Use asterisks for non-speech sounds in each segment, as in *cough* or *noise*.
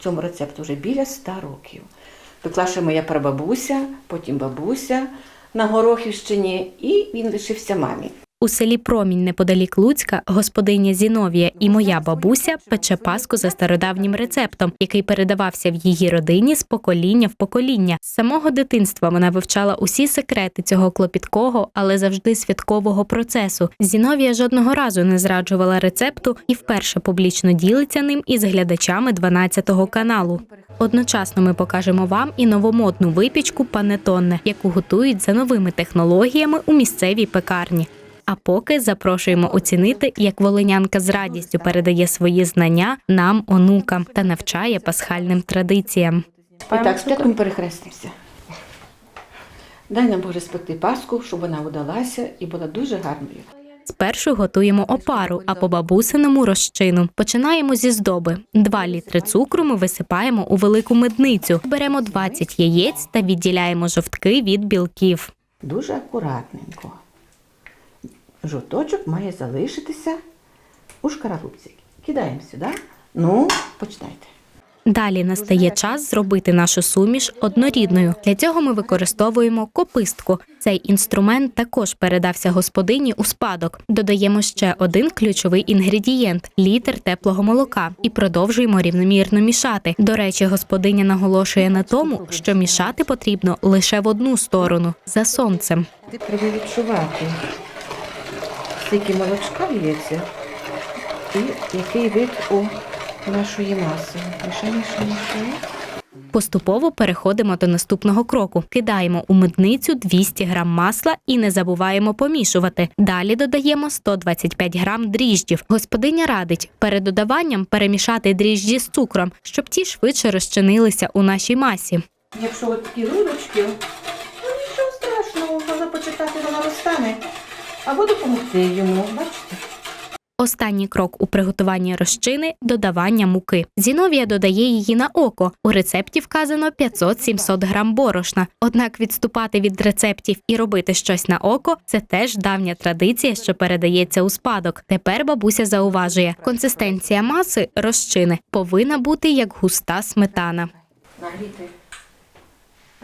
Цьому рецепту вже біля ста років. Пекла ще моя прабабуся, потім бабуся на Горохівщині, і він лишився мамі. У селі Промінь неподалік Луцька господиня Зіновія і моя бабуся пече паску за стародавнім рецептом, який передавався в її родині з покоління в покоління. З самого дитинства вона вивчала усі секрети цього клопіткого, але завжди святкового процесу. Зіновія жодного разу не зраджувала рецепту і вперше публічно ділиться ним із глядачами 12-го каналу. Одночасно ми покажемо вам і новомодну випічку панетонне, яку готують за новими технологіями у місцевій пекарні. А поки запрошуємо оцінити, як волинянка з радістю передає свої знання нам, онукам, та навчає пасхальним традиціям. І так, спочатку ми перехрестимося. Дай нам Боже спекти паску, щоб вона удалася і була дуже гарною. Спершу готуємо опару, а по бабусиному розчину. Починаємо зі здоби. 2 літри цукру ми висипаємо у велику медницю. Беремо 20 яєць та відділяємо жовтки від білків. Дуже акуратненько. Жовточок має залишитися у шкаралупці. Кидаємо сюди. Ну, починайте. Далі настає час зробити нашу суміш однорідною. Для цього ми використовуємо копистку. Цей інструмент також передався господині у спадок. Додаємо ще один ключовий інгредієнт літр теплого молока і продовжуємо рівномірно мішати. До речі, господиня наголошує на тому, що мішати потрібно лише в одну сторону за сонцем. Треба відчувати, скільки молочка лється і який вид у нашої маси. Мішай, мішай, мішай. Поступово переходимо до наступного кроку. Кидаємо у мидницю 200 грам масла і не забуваємо помішувати. Далі додаємо 125 грам дріжджів. Господиня радить перед додаванням перемішати дріжджі з цукром, щоб ті швидше розчинилися у нашій масі. Якщо от такі грудочки, ну нічого страшного, можна почекати, вона розтане. Або допомогти йому, бачите? Останній крок у приготуванні розчини додавання муки. Зіновія додає її на око. У рецепті вказано 500-700 грам борошна. Однак відступати від рецептів і робити щось на око це теж давня традиція, що передається у спадок. Тепер бабуся зауважує, консистенція маси розчини повинна бути як густа сметана. Нагріти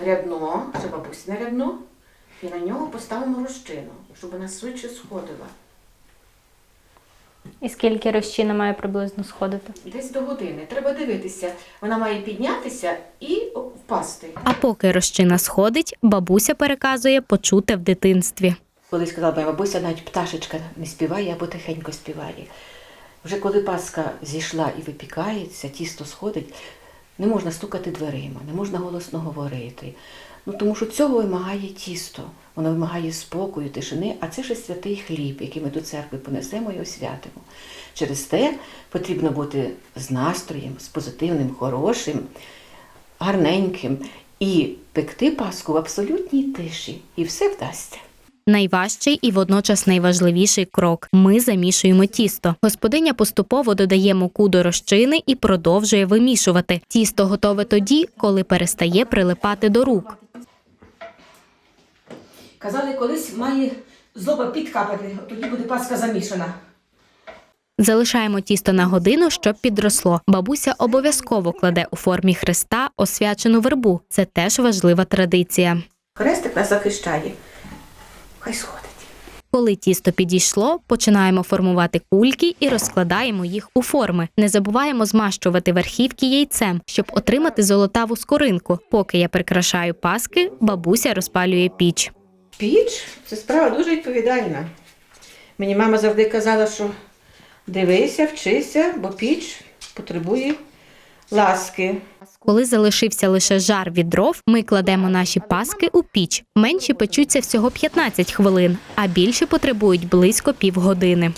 рядно, це бабусіне рядно, і на нього поставимо розчину, щоб вона швидше сходила. І скільки розчина має приблизно сходити? Десь до години. Треба дивитися. Вона має піднятися і впасти. А поки розчина сходить, бабуся переказує почуте в дитинстві. Колись сказала моя бабуся, навіть пташечка не співає або тихенько співає. Вже коли паска зійшла і випікається, тісто сходить, не можна стукати дверима, не можна голосно говорити. Ну, тому що цього вимагає тісто. Воно вимагає спокою, тишини, а це ще святий хліб, який ми до церкви понесемо і освятимо. Через те потрібно бути з настроєм, з позитивним, хорошим, гарненьким і пекти паску в абсолютній тиші, і все вдасться. Найважчий і водночас найважливіший крок. Ми замішуємо тісто. Господиня поступово додає муку до розчини і продовжує вимішувати. Тісто готове тоді, коли перестає прилипати до рук. Казали, колись має злоба підкапати, тоді буде паска замішана. Залишаємо тісто на годину, щоб підросло. Бабуся обов'язково кладе у формі хреста освячену вербу. Це теж важлива традиція. Хрестик нас захищає. Хай сходить. Коли тісто підійшло, починаємо формувати кульки і розкладаємо їх у форми. Не забуваємо змащувати верхівки яйцем, щоб отримати золотаву скоринку. Поки я прикрашаю паски, бабуся розпалює піч. Піч це справа дуже відповідальна. Мені мама завжди казала, що дивися, вчися, бо піч потребує ласки. Коли залишився лише жар від дров, ми кладемо наші паски у піч. Менші печуться всього 15 хвилин, а більші потребують близько півгодини.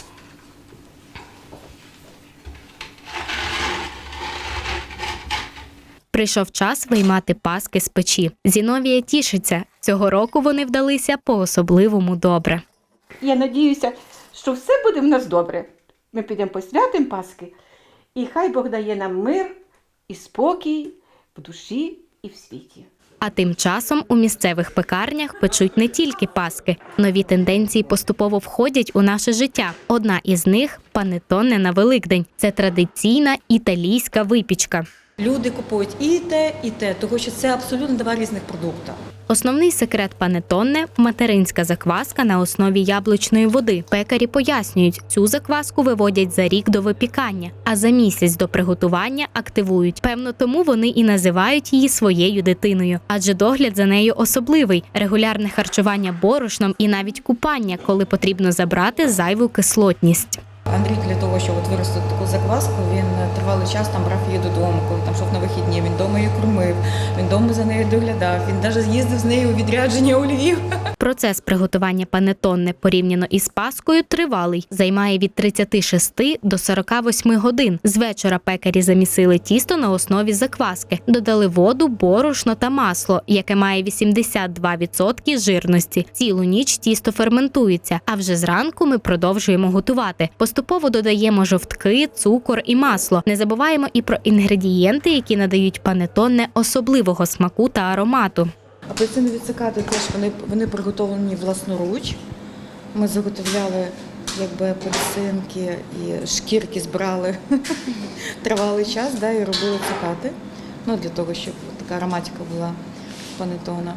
Прийшов час виймати паски з печі. Зіновія тішиться. Цього року вони вдалися по-особливому добре. Я надіюся, що все буде в нас добре. Ми підемо посвятимо Пасхи, і хай Бог дає нам мир і спокій в душі і в світі. А тим часом у місцевих пекарнях печуть не тільки паски. Нові тенденції поступово входять у наше життя. Одна із них панетоне на Великдень. Це традиційна італійська випічка. Люди купують і те, і те, тому що це абсолютно два різних продукти. Основний секрет панетонне материнська закваска на основі яблучної води. Пекарі пояснюють, цю закваску виводять за рік до випікання, а за місяць до приготування активують. Певно, тому вони і називають її своєю дитиною, адже догляд за нею особливий: регулярне харчування борошном і навіть купання, коли потрібно забрати зайву кислотність. Андрій для того, щоб от виростити таку закваску, він тривалий час там брав її додому, коли там йшов на вихідні. Він вдома її кормив, він вдома за нею доглядав. Він навіть з'їздив з нею у відрядження у Львів. *laughs* Процес приготування панетонне порівняно із паскою тривалий, займає від 36 до 48 годин. З вечора пекарі замісили тісто на основі закваски, додали воду, борошно та масло, яке має 82% жирності. Цілу ніч тісто ферментується, а вже зранку ми продовжуємо готувати. Поступово додаємо жовтки, цукор і масло. Не забуваємо і про інгредієнти, які надають панетонне особливого смаку та аромату. Апельсинові цикади теж вони, вони приготовлені власноруч. Ми заготовляли якби апельсинки і шкірки збирали *laughs* тривалий час да, і робили цикати. Ну, для того, щоб така ароматика була панетона.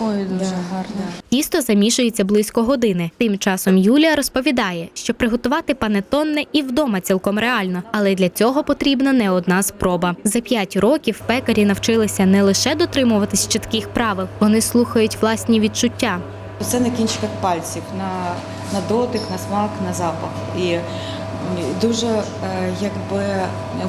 Ой, дуже Да, гарно. Тісто замішується близько години. Тим часом Юлія розповідає, що приготувати панетонне і вдома цілком реально, але для цього потрібна не одна спроба. За п'ять років пекарі навчилися не лише дотримуватись чітких правил, вони слухають власні відчуття. Це на кінчиках пальців, на, на дотик, на смак, на запах. І дуже е, якби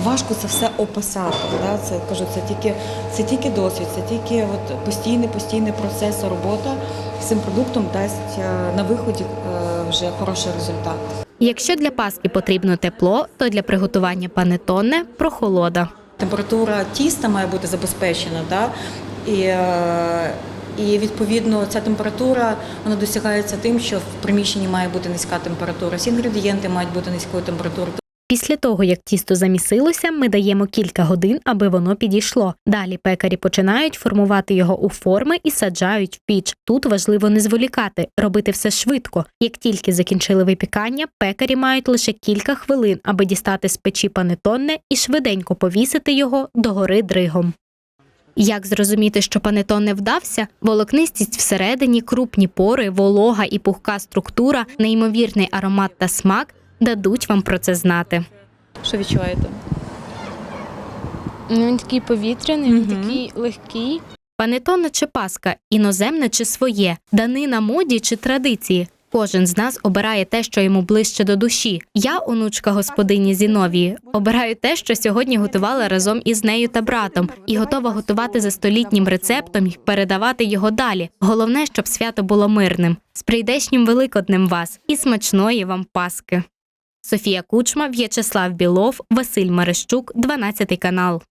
важко це все описати. Да? Це кажу, це тільки, це тільки досвід, це тільки от постійний, постійний процес робота з цим продуктом дасть е, на виході е, вже хороший результат. Якщо для паски потрібно тепло, то для приготування панетонне прохолода. Температура тіста має бути забезпечена, да? і, і відповідно ця температура вона досягається тим, що в приміщенні має бути низька температура. Всі інгредієнти мають бути низької температури. Після того, як тісто замісилося, ми даємо кілька годин, аби воно підійшло. Далі пекарі починають формувати його у форми і саджають в піч. Тут важливо не зволікати, робити все швидко. Як тільки закінчили випікання, пекарі мають лише кілька хвилин, аби дістати з печі панетонне і швиденько повісити його догори дригом. Як зрозуміти, що панетон не вдався? Волокнистість всередині, крупні пори, волога і пухка структура, неймовірний аромат та смак дадуть вам про це знати. Що відчуваєте? Ну, він такий повітряний, він Мгм. такий легкий. Панетонне чи паска, іноземне чи своє, данина моді чи традиції. Кожен з нас обирає те, що йому ближче до душі. Я, онучка господині Зіновії, обираю те, що сьогодні готувала разом із нею та братом, і готова готувати за столітнім рецептом і передавати його далі. Головне, щоб свято було мирним. З прийдешнім великоднем вас і смачної вам паски. Софія Кучма, В'ячеслав Білов, Василь Мерещук, 12 канал.